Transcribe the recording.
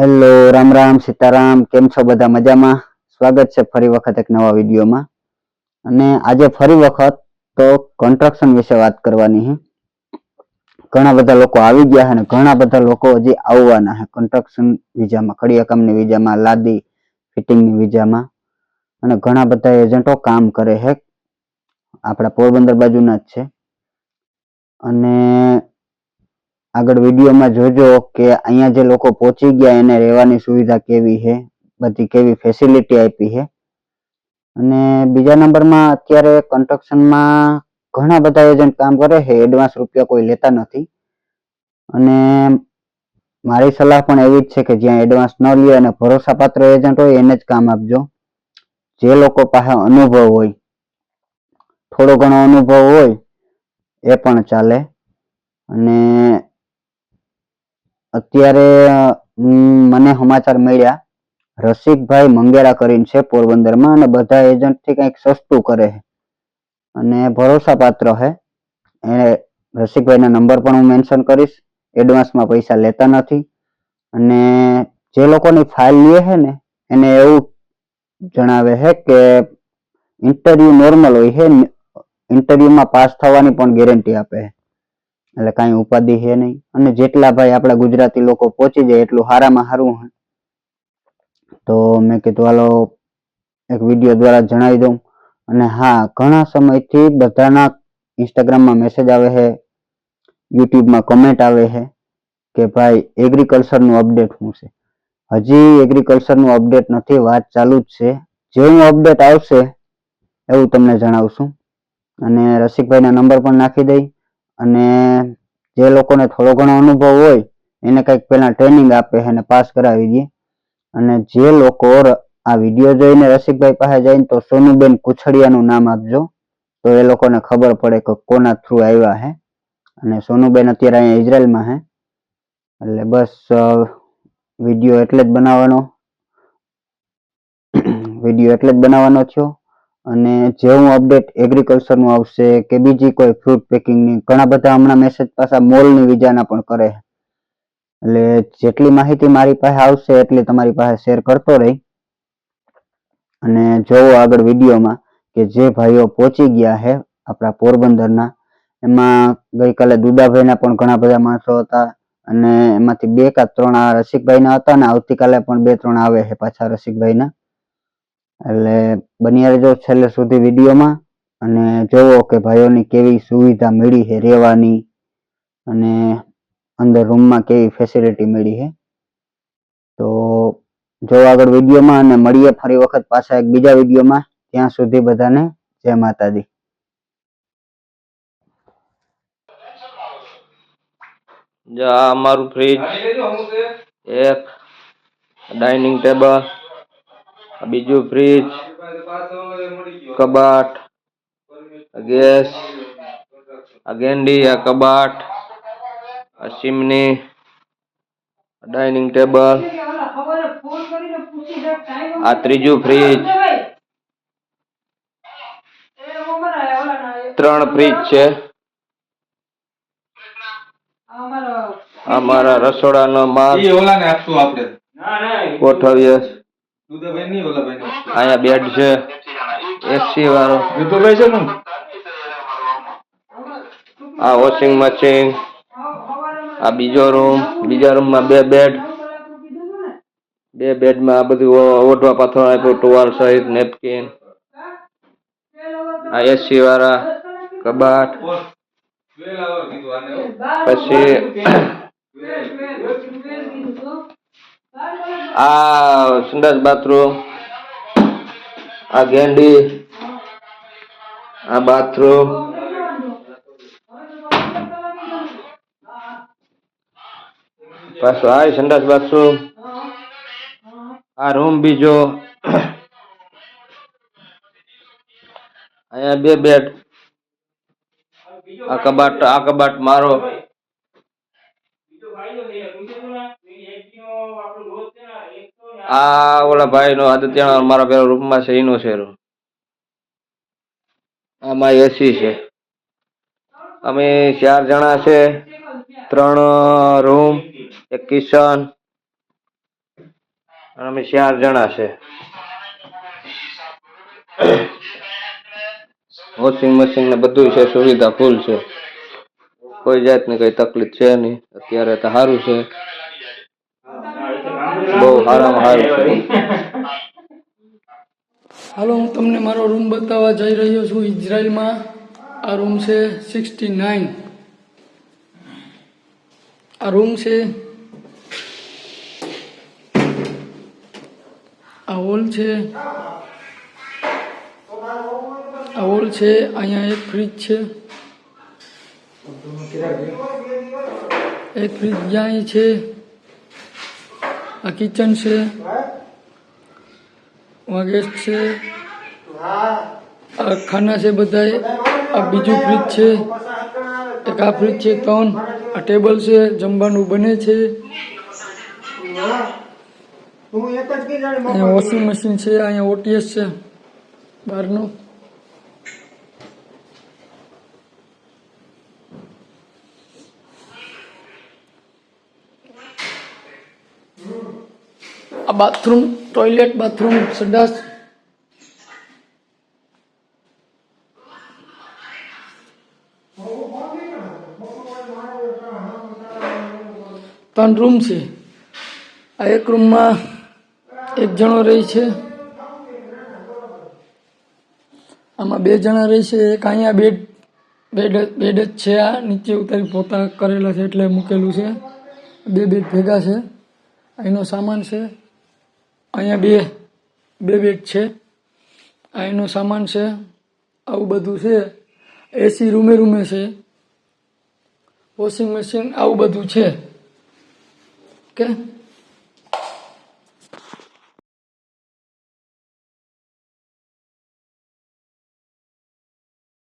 Hello Ram Ram, Sitaram, કેમ છો બધા મજામાં? સ્વાગત છે ફરી વખત એક નવા વિડીયોમાં. અને આજે ફરી વખત તો કન્સ્ટ્રક્શન વિશે વાત કરવાની છે. ઘણા બધા લોકો આવી ગયા છે અને ઘણા બધા લોકો હજી આવવાના છે કન્સ્ટ્રક્શન વિઝામાં ખડિયા કામની વિઝામાં, લાદી ફિટિંગની વિઝામાં. અને ઘણા બધા એજન્ટો કામ કરે છે. આપણા પોરબંદર બાજુના જ છે. અને આગળ વિડીયોમાં જોજો કે અહીંયા જે લોકો પહોંચી ગયા એને રહેવાની સુવિધા કેવી છે, બધી કેવી ફેસિલિટી આપી છે. અને બીજા નંબરમાં અત્યારે કન્સ્ટ્રક્શનમાં ઘણા બધા એજન્ટ કામ કરે છે એડવાન્સ રૂપિયા કોઈ લેતા નથી. અને મારી સલાહ પણ એવી જ છે કે જ્યાં એડવાન્સ ન લે અને ભરોસાપાત્ર એજન્ટ હોય એને જ કામ આપજો. જે લોકો પાસે અનુભવ હોય, થોડો ઘણો અનુભવ હોય, એ પણ ચાલે. અને અત્યારે મને સમાચાર મળ્યા, રસિકભાઈ મંગેરા કરીને છે પોરબંદરમાં અને બધા એજન્ટથી કંઈક સસ્તું કરે છે. અને ભરોસાપાત્ર છે. એ રસિકભાઈના નંબર પણ હું મેન્શન કરીશ. એડવાન્સમાં પૈસા લેતા નથી. અને જે લોકોની ફાઇલ લે છે ને, એને એવું જણાવે છે કે ઇન્ટરવ્યુ નોર્મલ હોય છે, ઇન્ટરવ્યુમાં પાસ થવાની પણ ગેરંટી આપે છે. એટલે કાંઈ ઉપાધિ છે નહીં. અને જેટલા ભાઈ આપણા ગુજરાતી લોકો પહોંચી જાય એટલું સારામાં સારું હોય. તો મેં કીધું, હાલો, એક વીડિયો દ્વારા જણાવી દઉં. અને હા, ઘણા સમયથી બધાના ઇન્સ્ટાગ્રામમાં મેસેજ આવે છે યુટ્યુબમાં કમેન્ટ આવે છે કે, ભાઈ એગ્રીકલ્ચરનું અપડેટ શું છે? હજી એગ્રીકલ્ચરનું અપડેટ નથી, વાત ચાલુ જ છે. જેવું અપડેટ આવશે એવું તમને જણાવશું. અને રસિકભાઈના નંબર પણ નાખી દઈ. અને જે લોકોને થોડો ઘણો અનુભવ હોય, એને કંઈક પહેલાં ટ્રેનિંગ આપે અને પાસ કરાવી દે. અને જે લોકો આ વીડિયો જોઈને રસિકભાઈ પાસે જઈને તો સોનુબેન કુછડિયાનું નામ આપજો. તો એ લોકોને ખબર પડે કે કોના થ્રુ આવ્યા હે. અને સોનુબેન અત્યારે અહીંયા ઇઝરાયલમાં હે. એટલે બસ વીડિયો એટલે જ બનાવવાનો. વીડિયો એટલે જ બનાવવાનો થયો. અને જેવું અપડેટ એગ્રીકલ્ચરનું આવશે કે બીજી કોઈ ફ્રૂટ પેકિંગની ઘણા બધા હમણાં મેસેજ પાછા મોલની વિજાના પણ કરે. એટલે જેટલી માહિતી મારી પાસે આવશે, એટલી તમારી પાસે શેર કરતો રહી. અને જોવો આગળ વિડીયોમાં કે જે ભાઈઓ પહોંચી ગયા છે આપણા પોરબંદરના, એમાં ગઈકાલે દુદાભાઈના પણ ઘણા બધા માણસો હતા અને એમાંથી બે કા ત્રણ આ રસિકભાઈના હતા ને, આવતીકાલે પણ બે ત્રણ આવે છે પાછા રસિકભાઈના. એટલે બન્યા રહેજો છેલ્લે સુધી વિડીયોમાં. અને જોવો કે ભાઈઓની કેવી સુવિધા મળી છે રહેવાની. અને અંદર રૂમમાં કેવી ફેસિલિટી મળી છે. તો જો આગળ વિડીયોમાં અને મળીએ ફરી વખત પાછા એક બીજા વિડીયોમાં. ત્યાં સુધી બધાને જય માતાજી. જા અમારું ફ્રીજ એક ડાઇનિંગ ટેબલ બીજું ફ્રીજ કબાટ ગેસ આ ગેંડી આ કબાટ આ ચીમની ડાઇનિંગ ટેબલ આ ત્રીજું ફ્રીજ ત્રણ ફ્રીજ છે. આ મારા રસોડાનો માલ ઈ અહીંયા બેડ છે. એસી વાળો. દુધાભાઈ છે ને આ વોશિંગ મશીન આ બીજો રૂમ બીજા રૂમમાં બે બેડ બે બેડમાં આ બધું ઓઢવા પાથર આપ્યું ટુવાલ સહિત નેપકિન આ એસી વાળા કબાટ. પછી આ સંડાસ બાથરૂમ, આ ગેંડી, આ બાથરૂમ. પાછું આ સંડાસ બાથરૂમ. આ રૂમ બીજો. અહીંયા બે બેડ. આ કબાટ આ કબાટ મારો. આ ઓલા ભાઈ નો આદિત્ય મારા પેલા રૂપમાં છે, એનો room. આમાં એસી છે. અમે ચાર જણા છે, ત્રણ રૂમ એક કિચન અમે ચાર જણા છે. વોશિંગ મશીન ને બધું છે, સુવિધા ફૂલ છે. કોઈ જાતની કઈ તકલીફ છે નહીં. અત્યારે તો સારું છે. સારું છે. હાલો હું તમને મારો રૂમ બતાવવા જઈ રહ્યો છું ઇઝરાયલમાં. આ રૂમ છે સિક્સટી નાઇન આ રૂમ છે આ હોલ છે. આ હોલ છે અહીંયા એક ફ્રીજ છે. એક ફ્રીજ જ્યાં છે. આ કિચન છે ગેસ છે આ ખાના છે બધાય આ બીજું ફ્રીજ છે એક આ ફ્રીજ છે ત્રણ આ ટેબલ છે જમવાનું બને છે. અહીંયા વોશિંગ મશીન છે અહીંયા ઓટીએસ છે બહારનું. આ બાથરૂમ, ટોયલેટ, બાથરૂમ, સંડાસ. ત્રણ રૂમ છે. આ એક રૂમમાં એક જણો રહે છે. આમાં બે જણા રહે છે. એક અહીંયા બેડ બેડ બેડ જ છે. આ નીચે ઉતારી પોતા કરેલા છે એટલે મૂકેલું છે. બે બેડ ભેગા છે. અહીંનો સામાન છે. અહીંયા બે બે બેડ છે. એનો સામાન છે. આવું બધું છે. એસી રૂમે રૂમે છે. વોશિંગ મશીન આવું બધું છે. ઓકે?